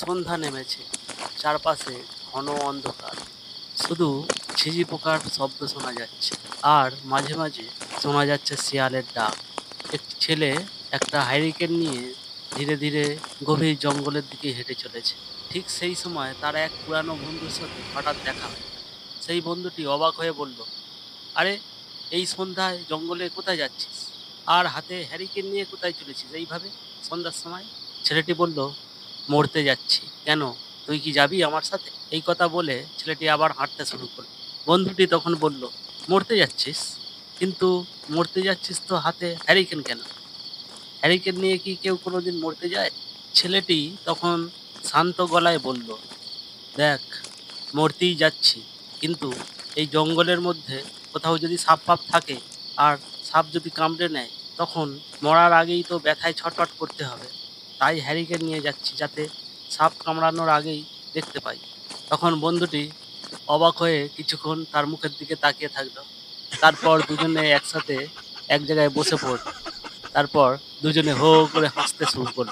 সন্ধ্যা নেমেছে, চারপাশে ঘন অন্ধকার। শুধু ঝিঝি পোকার শব্দ শোনা যাচ্ছে, আর মাঝে মাঝে শোনা যাচ্ছে শিয়ালের ডাক। একটি ছেলে একটা হাইরিকেন নিয়ে ধীরে ধীরে গভীর জঙ্গলের দিকে হেঁটে চলেছে। ঠিক সেই সময় তার এক পুরানো বন্ধুর সাথে হঠাৎ দেখা সেই বন্ধুটি অবাক হয়ে বলল, আরে, এই সন্ধ্যায় জঙ্গলে কোথায় যাচ্ছিস? আর হাতে হ্যারিকেন নিয়ে কোথায় চলেছিস এইভাবে সন্ধ্যার সময়? ছেলেটি বলল মরতে যাচ্ছি। কেন? তুই কি যাবি আমার সাথে? এই কথা বলে ছেলেটি আবার হাঁটতে শুরু করল। বন্ধুটি তখন বলল, মরতে যাচ্ছিস? কিন্তু মরতে যাচ্ছিস তো হাতে হ্যারিকেন কেন? হ্যারিকেন নিয়ে কি কেউ কোনোদিন মরতে যায়? ছেলেটি তখন শান্ত গলায় বলল, দেখ, মরতেই যাচ্ছি, কিন্তু এই জঙ্গলের মধ্যে কোথাও যদি সাপ ফাপ থাকে আর সাপ যদি কামড়ে নেয়, তখন মরার আগেই তো ব্যথায় ছটফট করতে হবে। তাই হ্যারিকেন নিয়ে যাচ্ছি যাতে সাপ কামড়ানোর আগেই দেখতে পাই। তখন বন্ধুটি অবাক হয়ে কিছুক্ষণ তার মুখের দিকে তাকিয়ে থাকল। তারপর দুজনে একসাথে এক জায়গায় বসে পড়ল। তারপর দুজনে হো করে হাসতে শুরু করল।